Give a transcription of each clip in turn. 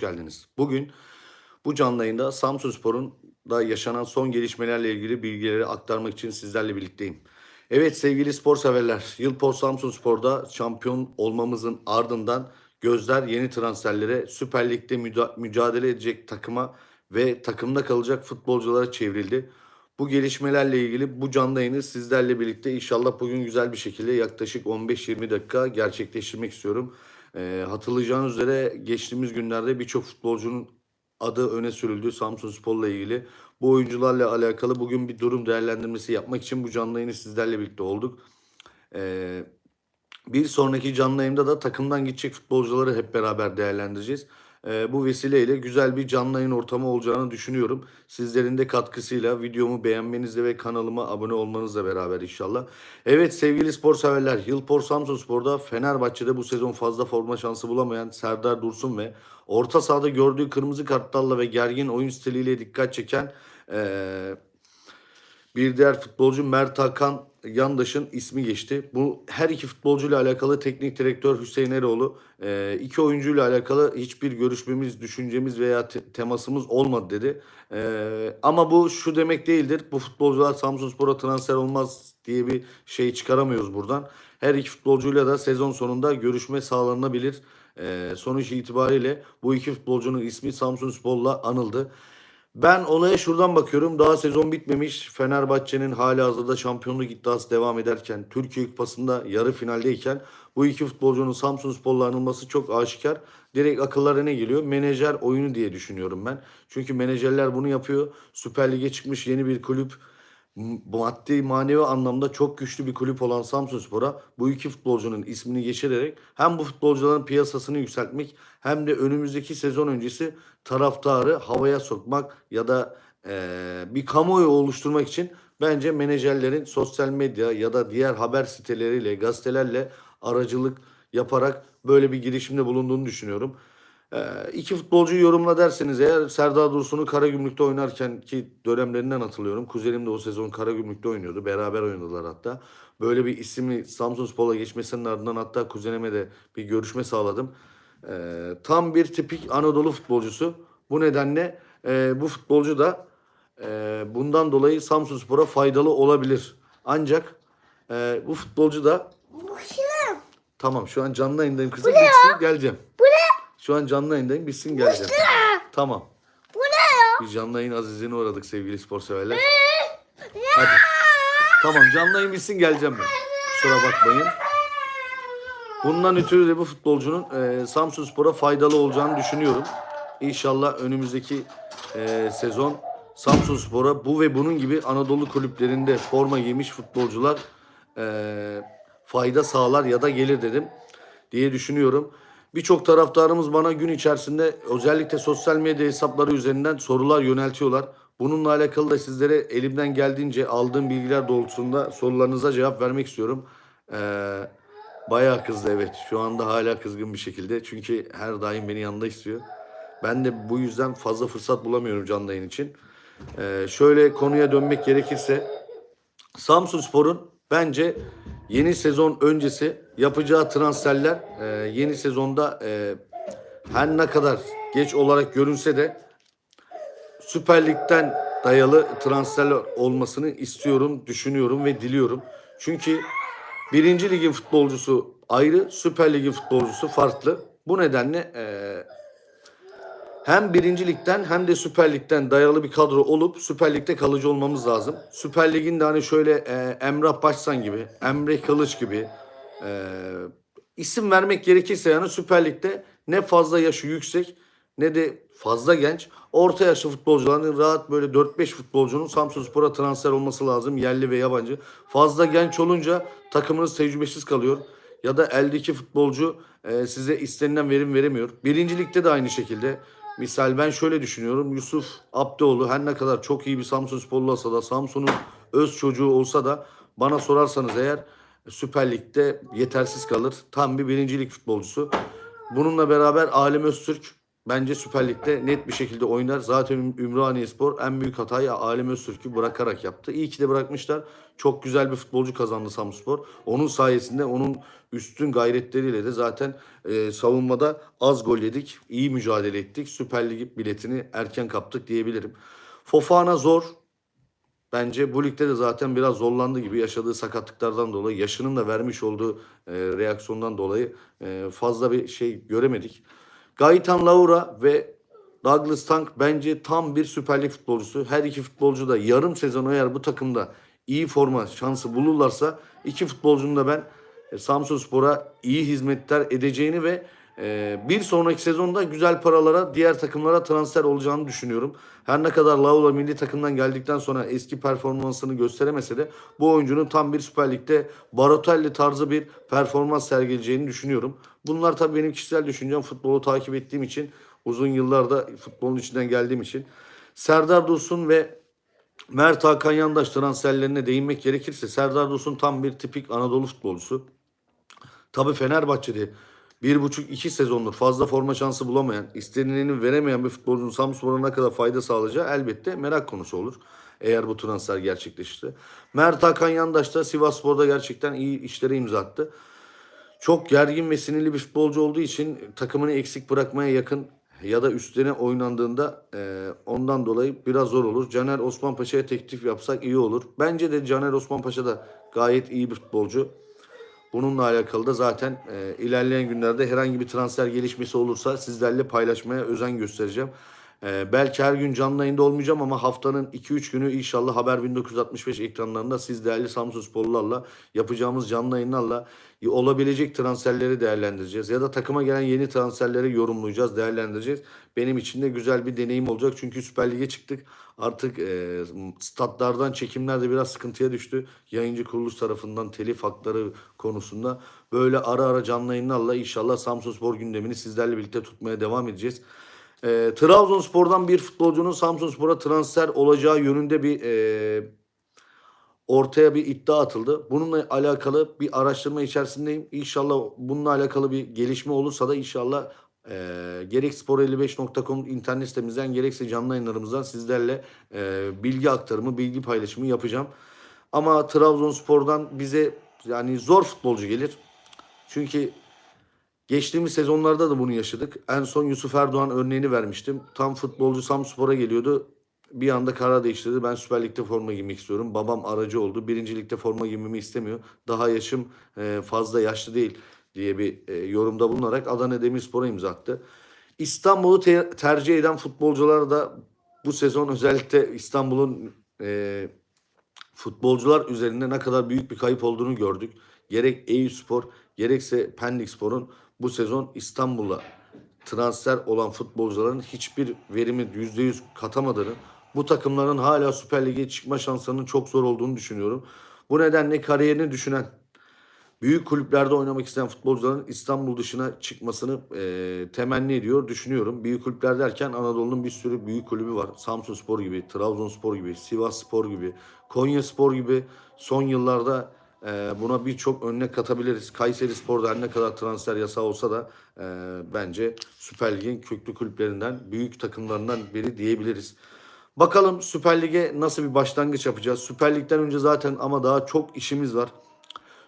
geldiniz. Bugün bu canlı yayında Samsunspor'un da yaşanan son gelişmelerle ilgili bilgileri aktarmak için sizlerle birlikteyim. Evet sevgili spor severler, Yılpor Samsunspor'da şampiyon olmamızın ardından gözler yeni transferlere, Süper Lig'de mücadele edecek takıma ve takımda kalacak futbolculara çevrildi. Bu gelişmelerle ilgili bu canlı yayını sizlerle birlikte inşallah bugün güzel bir şekilde yaklaşık 15-20 dakika gerçekleştirmek istiyorum. Ee, hatırlayacağınız üzere geçtiğimiz günlerde birçok futbolcunun adı öne sürüldü Samsun Spor'la ilgili. Bu oyuncularla alakalı bugün bir durum değerlendirmesi yapmak için bu canlı yayını sizlerle birlikte olduk. Ee, bir sonraki canlı yayında da takımdan gidecek futbolcuları hep beraber değerlendireceğiz. Ee, bu vesileyle güzel bir canlı yayın ortamı olacağını düşünüyorum. Sizlerin de katkısıyla videomu beğenmenizle ve kanalıma abone olmanızla beraber inşallah. Evet sevgili spor severler, Yılpor Samsunspor'da Fenerbahçe'de bu sezon fazla forma şansı bulamayan Serdar Dursun ve orta sahada gördüğü kırmızı kartlarla ve gergin oyun stiliyle dikkat çeken eee bir diğer futbolcu Mert Hakan Yandaş'ın ismi geçti. Bu her iki futbolcuyla alakalı teknik direktör Hüseyin Eroğlu e, iki oyuncuyla alakalı hiçbir görüşmemiz, düşüncemiz veya te- temasımız olmadı dedi. E, ama bu şu demek değildir. Bu futbolcular Samsunspor'a transfer olmaz diye bir şey çıkaramıyoruz buradan. Her iki futbolcuyla da sezon sonunda görüşme sağlanabilir. E, sonuç itibariyle bu iki futbolcunun ismi Samsunspor'la anıldı. Ben olaya şuradan bakıyorum. Daha sezon bitmemiş. Fenerbahçe'nin hala hazırda şampiyonluk iddiası devam ederken, Türkiye Kupası'nda yarı finaldeyken bu iki futbolcunun Samsunspor'la anılması çok aşikar. Direkt akıllara ne geliyor? Menajer oyunu diye düşünüyorum ben. Çünkü menajerler bunu yapıyor. Süper Lig'e çıkmış yeni bir kulüp maddi manevi anlamda çok güçlü bir kulüp olan Samsunspor'a bu iki futbolcunun ismini geçirerek hem bu futbolcuların piyasasını yükseltmek hem de önümüzdeki sezon öncesi taraftarı havaya sokmak ya da eee, bir kamuoyu oluşturmak için bence menajerlerin sosyal medya ya da diğer haber siteleriyle, gazetelerle aracılık yaparak böyle bir girişimde bulunduğunu düşünüyorum. Ee, iki futbolcuyu yorumla derseniz eğer Serdar Dursun'u Karagümrük'te oynarken ki dönemlerinden hatırlıyorum. Kuzenim de o sezon Karagümrük'te oynuyordu. Beraber oynadılar hatta. Böyle bir ismi Samsunspor'a geçmesinin ardından hatta kuzenime de bir görüşme sağladım. Ee, tam bir tipik Anadolu futbolcusu. Bu nedenle e, bu futbolcu da e, bundan dolayı Samsunspor'a faydalı olabilir. Ancak e, bu futbolcu da tamam şu an canlı yayındayım kızım geleceğim. Şu an canlı yayındayım bitsin geleceğim. Tamam. Bu ne ya? Bir canlı yayın azizine uğradık sevgili spor severler. Hadi. Tamam canlı yayın bitsin geleceğim ben. Kusura bakmayın. Bundan ötürü de bu futbolcunun e, Samsunspor'a faydalı olacağını düşünüyorum. İnşallah önümüzdeki e, sezon Samsunspor'a bu ve bunun gibi Anadolu kulüplerinde forma giymiş futbolcular e, fayda sağlar ya da gelir dedim diye düşünüyorum. Birçok taraftarımız bana gün içerisinde özellikle sosyal medya hesapları üzerinden sorular yöneltiyorlar. Bununla alakalı da sizlere elimden geldiğince aldığım bilgiler doğrultusunda sorularınıza cevap vermek istiyorum. Ee, bayağı kızdı evet. Şu anda hala kızgın bir şekilde. Çünkü her daim beni yanında istiyor. Ben de bu yüzden fazla fırsat bulamıyorum canlı yayın için. Ee, şöyle konuya dönmek gerekirse Samsunspor'un bence yeni sezon öncesi yapacağı transferler e, yeni sezonda e, her ne kadar geç olarak görünse de Süper Lig'den dayalı transferler olmasını istiyorum, düşünüyorum ve diliyorum. Çünkü birinci ligin futbolcusu ayrı, Süper Lig'in futbolcusu farklı. Bu nedenle e, hem birinci ligden hem de Süper Lig'den dayalı bir kadro olup Süper Lig'de kalıcı olmamız lazım. Süper Lig'in de hani şöyle e, Emrah Başsan gibi, Emre Kılıç gibi e, isim vermek gerekirse yani Süper Lig'de ne fazla yaşı yüksek ne de fazla genç. Orta yaşlı futbolcuların rahat böyle 4-5 futbolcunun Samsunspor'a transfer olması lazım. Yerli ve yabancı. Fazla genç olunca takımınız tecrübesiz kalıyor. Ya da eldeki futbolcu e, size istenilen verim veremiyor. Birinci ligde de aynı şekilde. Misal ben şöyle düşünüyorum. Yusuf Abdoğlu her ne kadar çok iyi bir Samsun sporlu olsa da Samsun'un öz çocuğu olsa da bana sorarsanız eğer Süper Lig'de yetersiz kalır. Tam bir birincilik futbolcusu. Bununla beraber Alim Öztürk bence Süper Lig'de net bir şekilde oynar. Zaten Üm- Ümraniyespor en büyük hatayı Alem Öztürk'ü bırakarak yaptı. İyi ki de bırakmışlar. Çok güzel bir futbolcu kazandı Samspor. Onun sayesinde onun üstün gayretleriyle de zaten e, savunmada az gol yedik. iyi mücadele ettik. Süper Lig biletini erken kaptık diyebilirim. Fofana zor. Bence bu ligde de zaten biraz zorlandı gibi yaşadığı sakatlıklardan dolayı, yaşının da vermiş olduğu e, reaksiyondan dolayı e, fazla bir şey göremedik. Gaetan Laura ve Douglas Tank bence tam bir Süper Lig futbolcusu. Her iki futbolcu da yarım sezon eğer bu takımda iyi forma şansı bulurlarsa iki futbolcunun da ben e, Samsunspor'a iyi hizmetler edeceğini ve e, bir sonraki sezonda güzel paralara diğer takımlara transfer olacağını düşünüyorum. Her ne kadar Laula milli takımdan geldikten sonra eski performansını gösteremese de bu oyuncunun tam bir Süper Lig'de Barotelli tarzı bir performans sergileyeceğini düşünüyorum. Bunlar tabii benim kişisel düşüncem futbolu takip ettiğim için uzun yıllarda futbolun içinden geldiğim için. Serdar Dursun ve Mert Hakan Yandaş transferlerine değinmek gerekirse Serdar Dursun tam bir tipik Anadolu futbolcusu. Tabii Fenerbahçe'de bir buçuk iki sezondur fazla forma şansı bulamayan, istenileni veremeyen bir futbolcunun Samspor'a ne kadar fayda sağlayacağı elbette merak konusu olur. Eğer bu transfer gerçekleşirse. Mert Hakan Yandaş da Sivasspor'da gerçekten iyi işlere imza attı. Çok gergin ve sinirli bir futbolcu olduğu için takımını eksik bırakmaya yakın ya da üstüne oynandığında e, ondan dolayı biraz zor olur. Caner Osman Paşa'ya teklif yapsak iyi olur. Bence de Caner Osman Paşa da gayet iyi bir futbolcu. Bununla alakalı da zaten e, ilerleyen günlerde herhangi bir transfer gelişmesi olursa sizlerle paylaşmaya özen göstereceğim. E, belki her gün canlı yayında olmayacağım ama haftanın 2-3 günü inşallah Haber 1965 ekranlarında siz değerli Samsun Sporlularla yapacağımız canlı yayınlarla olabilecek transferleri değerlendireceğiz. Ya da takıma gelen yeni transferleri yorumlayacağız, değerlendireceğiz. Benim için de güzel bir deneyim olacak. Çünkü Süper Lig'e çıktık. Artık e, statlardan çekimler de biraz sıkıntıya düştü. Yayıncı kuruluş tarafından telif hakları konusunda. Böyle ara ara canlı yayınlarla inşallah Samsun Spor gündemini sizlerle birlikte tutmaya devam edeceğiz. E, Trabzonspor'dan bir futbolcunun Samsun Spor'a transfer olacağı yönünde bir e, ortaya bir iddia atıldı. Bununla alakalı bir araştırma içerisindeyim. İnşallah bununla alakalı bir gelişme olursa da inşallah e, gerek spor55.com internet sitemizden gerekse canlı yayınlarımızdan sizlerle e, bilgi aktarımı, bilgi paylaşımı yapacağım. Ama Trabzonspor'dan bize yani zor futbolcu gelir. Çünkü Geçtiğimiz sezonlarda da bunu yaşadık. En son Yusuf Erdoğan örneğini vermiştim. Tam futbolcu Samspor'a geliyordu. Bir anda karar değiştirdi. Ben Süper Lig'de forma giymek istiyorum. Babam aracı oldu. Birinci Lig'de forma giymemi istemiyor. Daha yaşım e, fazla yaşlı değil diye bir e, yorumda bulunarak Adana Demirspor'a imza attı. İstanbul'u te- tercih eden futbolcular da bu sezon özellikle İstanbul'un e, futbolcular üzerinde ne kadar büyük bir kayıp olduğunu gördük. Gerek Eyüpspor gerekse Pendikspor'un bu sezon İstanbul'a transfer olan futbolcuların hiçbir verimi %100 katamadığını, bu takımların hala Süper Lig'e çıkma şanslarının çok zor olduğunu düşünüyorum. Bu nedenle kariyerini düşünen, büyük kulüplerde oynamak isteyen futbolcuların İstanbul dışına çıkmasını e, temenni ediyor, düşünüyorum. Büyük kulüpler derken Anadolu'nun bir sürü büyük kulübü var. Samsun Spor gibi, Trabzonspor gibi, Sivas Spor gibi, Konya Spor gibi son yıllarda e, buna birçok örnek katabiliriz. Kayseri Spor'da her ne kadar transfer yasağı olsa da e, bence Süper Lig'in köklü kulüplerinden, büyük takımlarından biri diyebiliriz. Bakalım Süper Lig'e nasıl bir başlangıç yapacağız. Süper Lig'den önce zaten ama daha çok işimiz var.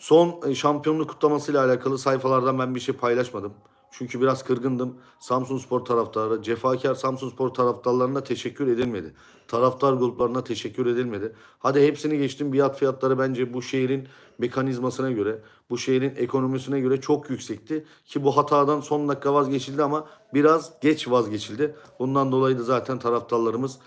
Son e, şampiyonluk kutlamasıyla alakalı sayfalardan ben bir şey paylaşmadım. Çünkü biraz kırgındım. Samsun Spor taraftarı, cefakar Samsun Spor taraftarlarına teşekkür edilmedi. Taraftar gruplarına teşekkür edilmedi. Hadi hepsini geçtim. Biat fiyatları bence bu şehrin mekanizmasına göre, bu şehrin ekonomisine göre çok yüksekti. Ki bu hatadan son dakika vazgeçildi ama biraz geç vazgeçildi. Bundan dolayı da zaten taraftarlarımız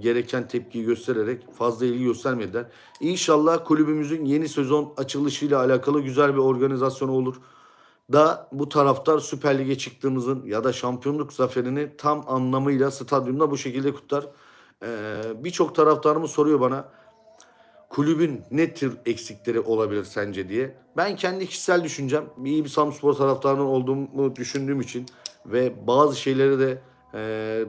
gereken tepkiyi göstererek fazla ilgi göstermediler. İnşallah kulübümüzün yeni sezon açılışıyla alakalı güzel bir organizasyon olur. Da bu taraftar Süper Lig'e çıktığımızın ya da şampiyonluk zaferini tam anlamıyla stadyumda bu şekilde kutlar. Ee, Birçok taraftarımız soruyor bana kulübün ne tür eksikleri olabilir sence diye. Ben kendi kişisel düşüncem iyi bir Samspor taraftarının olduğumu düşündüğüm için ve bazı şeyleri de e,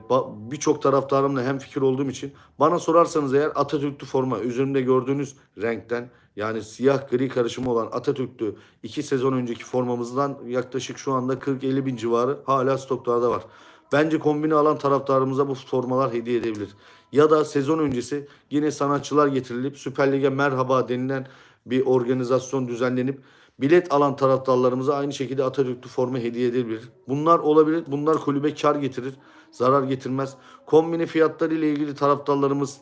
ba- birçok taraftarımla hem fikir olduğum için bana sorarsanız eğer Atatürk'lü forma üzerimde gördüğünüz renkten yani siyah gri karışımı olan Atatürk'lü iki sezon önceki formamızdan yaklaşık şu anda 40-50 bin civarı hala stoklarda var. Bence kombine alan taraftarımıza bu formalar hediye edebilir. Ya da sezon öncesi yine sanatçılar getirilip Süper Lig'e merhaba denilen bir organizasyon düzenlenip bilet alan taraftarlarımıza aynı şekilde Atatürk'lü forma hediye edebilir. Bunlar olabilir. Bunlar kulübe kar getirir. Zarar getirmez. Kombine fiyatları ile ilgili taraftarlarımız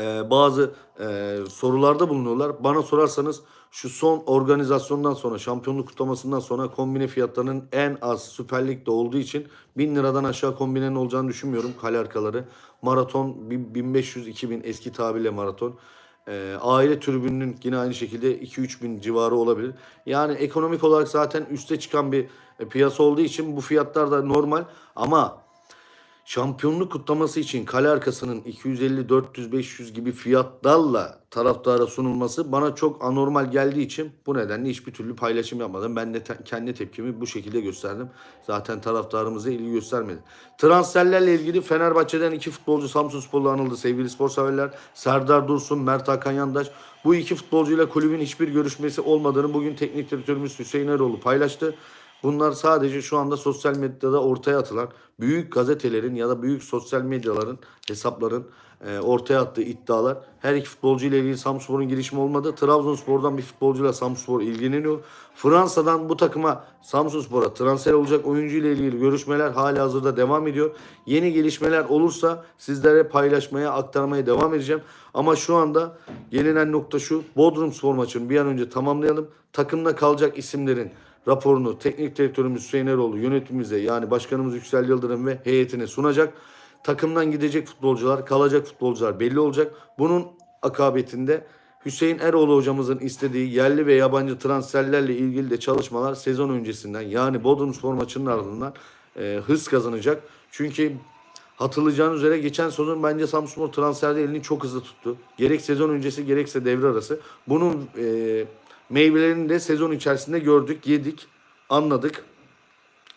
e, bazı e, sorularda bulunuyorlar. Bana sorarsanız şu son organizasyondan sonra şampiyonluk kutlamasından sonra kombine fiyatlarının en az Süper Lig'de olduğu için 1000 liradan aşağı kombinenin olacağını düşünmüyorum kale arkaları. Maraton 1500-2000 eski tabirle maraton. E, aile tribününün yine aynı şekilde 2-3 bin civarı olabilir. Yani ekonomik olarak zaten üste çıkan bir e, piyasa olduğu için bu fiyatlar da normal ama şampiyonluk kutlaması için kale arkasının 250, 400, 500 gibi fiyatlarla taraftara sunulması bana çok anormal geldiği için bu nedenle hiçbir türlü paylaşım yapmadım. Ben de te- kendi tepkimi bu şekilde gösterdim. Zaten taraftarımıza ilgi göstermedi. Transferlerle ilgili Fenerbahçe'den iki futbolcu Samsunspor'la anıldı sevgili spor severler. Serdar Dursun, Mert Hakan Yandaş. Bu iki futbolcuyla kulübün hiçbir görüşmesi olmadığını bugün teknik direktörümüz Hüseyin Eroğlu paylaştı. Bunlar sadece şu anda sosyal medyada ortaya atılan büyük gazetelerin ya da büyük sosyal medyaların hesapların e, ortaya attığı iddialar. Her iki futbolcu ile ilgili Samspor'un girişimi olmadı. Trabzonspor'dan bir futbolcuyla Samspor ilgileniyor. Fransa'dan bu takıma Samsunspor'a transfer olacak oyuncu ile ilgili görüşmeler hala hazırda devam ediyor. Yeni gelişmeler olursa sizlere paylaşmaya, aktarmaya devam edeceğim. Ama şu anda gelinen nokta şu. Bodrum Spor maçını bir an önce tamamlayalım. Takımda kalacak isimlerin raporunu teknik direktörümüz Hüseyin Eroğlu yönetimimize yani başkanımız Yüksel Yıldırım ve heyetine sunacak. Takımdan gidecek futbolcular, kalacak futbolcular belli olacak. Bunun akabetinde Hüseyin Eroğlu hocamızın istediği yerli ve yabancı transferlerle ilgili de çalışmalar sezon öncesinden yani Bodrumspor maçının ardından e, hız kazanacak. Çünkü hatırlayacağınız üzere geçen sezon bence Samsunspor transferde elini çok hızlı tuttu. Gerek sezon öncesi gerekse devre arası. Bunun e, meyvelerini de sezon içerisinde gördük, yedik, anladık.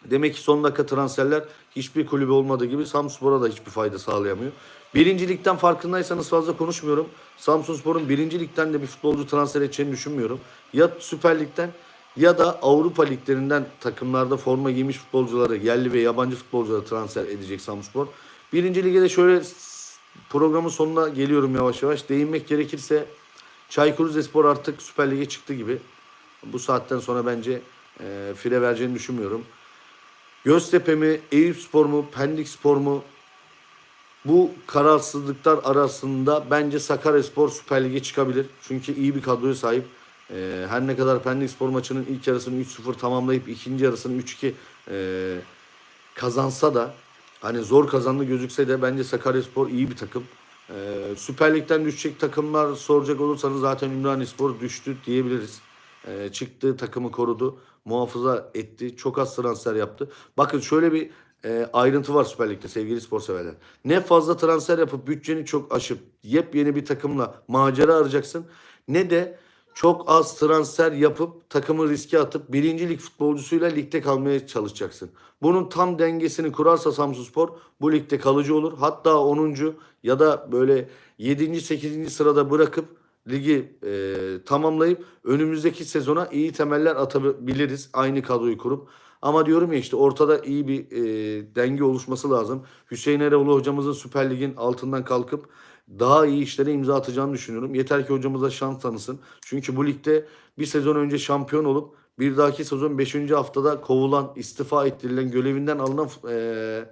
Demek ki son dakika transferler hiçbir kulübe olmadığı gibi Samsunspor'a da hiçbir fayda sağlayamıyor. Birincilikten farkındaysanız fazla konuşmuyorum. Samsunspor'un birincilikten de bir futbolcu transfer edeceğini düşünmüyorum. Ya Süper Lig'den ya da Avrupa liglerinden takımlarda forma giymiş futbolcuları, yerli ve yabancı futbolcuları transfer edecek Samsunspor. Birinci lige de şöyle programın sonuna geliyorum yavaş yavaş. Değinmek gerekirse Çaykur Rizespor artık Süper Lig'e çıktı gibi. Bu saatten sonra bence e, fire vereceğini düşünmüyorum. Göztepe mi, Eyüpspor mu, Pendikspor mu? Bu kararsızlıklar arasında bence Sakaryaspor Süper Lig'e çıkabilir. Çünkü iyi bir kadroya sahip. Ee, her ne kadar Pendikspor maçının ilk yarısını 3-0 tamamlayıp ikinci yarısını 3-2 e, kazansa da hani zor kazandı gözükse de bence Sakaryaspor iyi bir takım. Ee, Süper Lig'den düşecek takımlar soracak olursanız zaten Ümraniyespor düştü diyebiliriz. Ee, çıktığı takımı korudu. Muhafaza etti. Çok az transfer yaptı. Bakın şöyle bir e, ayrıntı var Süper Lig'de sevgili spor severler. Ne fazla transfer yapıp bütçeni çok aşıp yepyeni bir takımla macera arayacaksın. Ne de çok az transfer yapıp takımı riske atıp birinci lig futbolcusuyla ligde kalmaya çalışacaksın. Bunun tam dengesini kurarsa Samsunspor bu ligde kalıcı olur. Hatta 10. ya da böyle 7. 8. sırada bırakıp ligi e, tamamlayıp önümüzdeki sezona iyi temeller atabiliriz aynı kadroyu kurup. Ama diyorum ya işte ortada iyi bir e, denge oluşması lazım. Hüseyin Eroğlu hocamızın Süper Lig'in altından kalkıp daha iyi işlere imza atacağını düşünüyorum. Yeter ki hocamıza şans tanısın. Çünkü bu ligde bir sezon önce şampiyon olup bir dahaki sezon 5. haftada kovulan, istifa ettirilen, görevinden alınan e,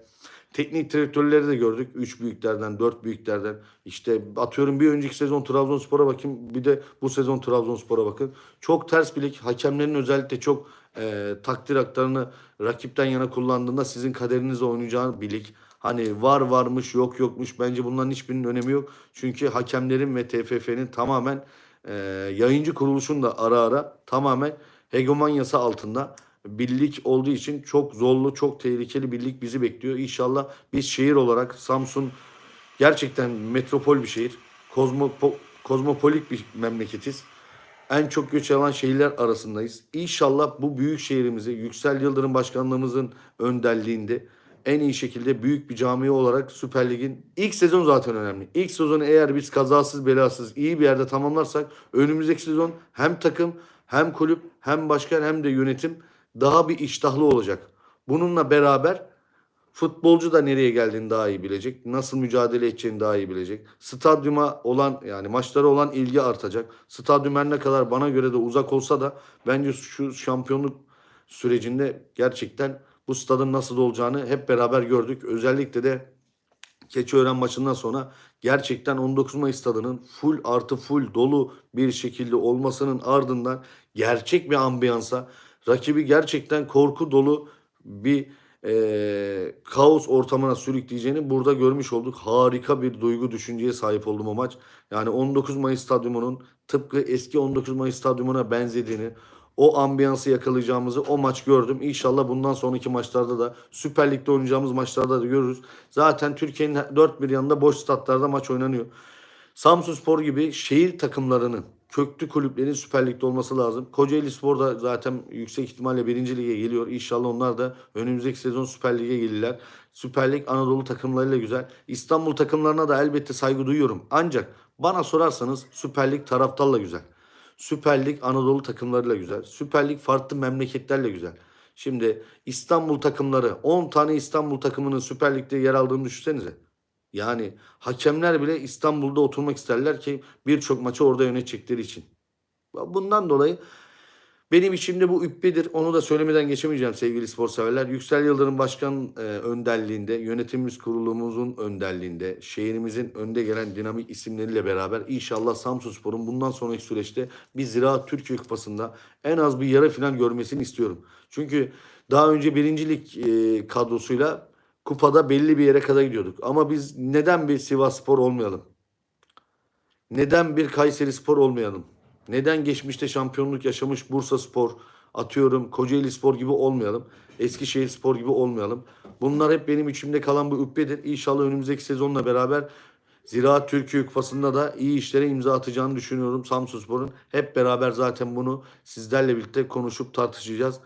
teknik direktörleri de gördük. 3 büyüklerden, 4 büyüklerden. İşte atıyorum bir önceki sezon Trabzonspor'a bakın. Bir de bu sezon Trabzonspor'a bakın. Çok ters bir lig. Hakemlerin özellikle çok e, takdir haklarını rakipten yana kullandığında sizin kaderinizle oynayacağı bir lig. Hani var varmış yok yokmuş bence bunların hiçbirinin önemi yok. Çünkü hakemlerin ve TFF'nin tamamen e, yayıncı kuruluşun da ara ara tamamen hegemonyası altında birlik olduğu için çok zorlu, çok tehlikeli birlik bizi bekliyor. İnşallah biz şehir olarak Samsun gerçekten metropol bir şehir. Kozmopo, kozmopolit bir memleketiz. En çok göç alan şehirler arasındayız. İnşallah bu büyük şehrimizi Yüksel Yıldırım Başkanlığımızın önderliğinde en iyi şekilde büyük bir cami olarak Süper Lig'in ilk sezon zaten önemli. İlk sezonu eğer biz kazasız belasız iyi bir yerde tamamlarsak önümüzdeki sezon hem takım hem kulüp hem başkan hem de yönetim daha bir iştahlı olacak. Bununla beraber Futbolcu da nereye geldiğini daha iyi bilecek. Nasıl mücadele edeceğini daha iyi bilecek. Stadyuma olan yani maçlara olan ilgi artacak. Stadyum her ne kadar bana göre de uzak olsa da bence şu şampiyonluk sürecinde gerçekten bu stadın nasıl olacağını hep beraber gördük. Özellikle de Keçiören maçından sonra gerçekten 19 Mayıs stadının full artı full dolu bir şekilde olmasının ardından gerçek bir ambiyansa rakibi gerçekten korku dolu bir eee, kaos ortamına sürükleyeceğini burada görmüş olduk. Harika bir duygu düşünceye sahip oldum o maç. Yani 19 Mayıs stadyumunun tıpkı eski 19 Mayıs stadyumuna benzediğini, o ambiyansı yakalayacağımızı o maç gördüm. İnşallah bundan sonraki maçlarda da Süper Lig'de oynayacağımız maçlarda da görürüz. Zaten Türkiye'nin dört bir yanında boş statlarda maç oynanıyor. Samsunspor gibi şehir takımlarının köklü kulüplerin Süper Lig'de olması lazım. Kocaeli Spor da zaten yüksek ihtimalle 1. lige geliyor. İnşallah onlar da önümüzdeki sezon Süper Lig'e gelirler. Süper Lig Anadolu takımlarıyla güzel. İstanbul takımlarına da elbette saygı duyuyorum. Ancak bana sorarsanız Süper Lig taraftarla güzel. Süper Lig Anadolu takımlarıyla güzel. Süper Lig farklı memleketlerle güzel. Şimdi İstanbul takımları 10 tane İstanbul takımının Süper Lig'de yer aldığını düşünsenize. Yani hakemler bile İstanbul'da oturmak isterler ki birçok maçı orada yönetecekleri için. Bundan dolayı benim içimde bu üppedir. Onu da söylemeden geçemeyeceğim sevgili spor severler. Yüksel Yıldırım Başkan e, önderliğinde, yönetimimiz kurulumuzun önderliğinde, şehrimizin önde gelen dinamik isimleriyle beraber inşallah Samsunspor'un bundan sonraki süreçte bir Ziraat Türkiye Kupası'nda en az bir yarı final görmesini istiyorum. Çünkü daha önce birincilik e, kadrosuyla kupada belli bir yere kadar gidiyorduk. Ama biz neden bir Sivas Spor olmayalım? Neden bir Kayseri Spor olmayalım? Neden geçmişte şampiyonluk yaşamış Bursa Spor, atıyorum Kocaeli Spor gibi olmayalım? Eskişehir Spor gibi olmayalım? Bunlar hep benim içimde kalan bir üppedir. İnşallah önümüzdeki sezonla beraber Ziraat Türkiye Kupası'nda da iyi işlere imza atacağını düşünüyorum Samsunspor'un. Hep beraber zaten bunu sizlerle birlikte konuşup tartışacağız.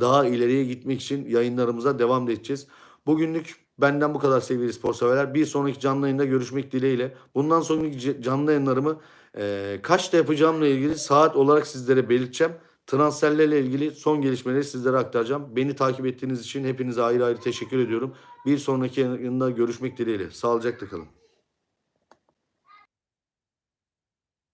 Daha ileriye gitmek için yayınlarımıza devam edeceğiz. Bugünlük benden bu kadar sevgili spor severler. Bir sonraki canlı yayında görüşmek dileğiyle. Bundan sonraki canlı yayınlarımı e, kaçta yapacağımla ilgili saat olarak sizlere belirteceğim. Transferlerle ilgili son gelişmeleri sizlere aktaracağım. Beni takip ettiğiniz için hepinize ayrı ayrı teşekkür ediyorum. Bir sonraki yayında görüşmek dileğiyle. Sağlıcakla kalın.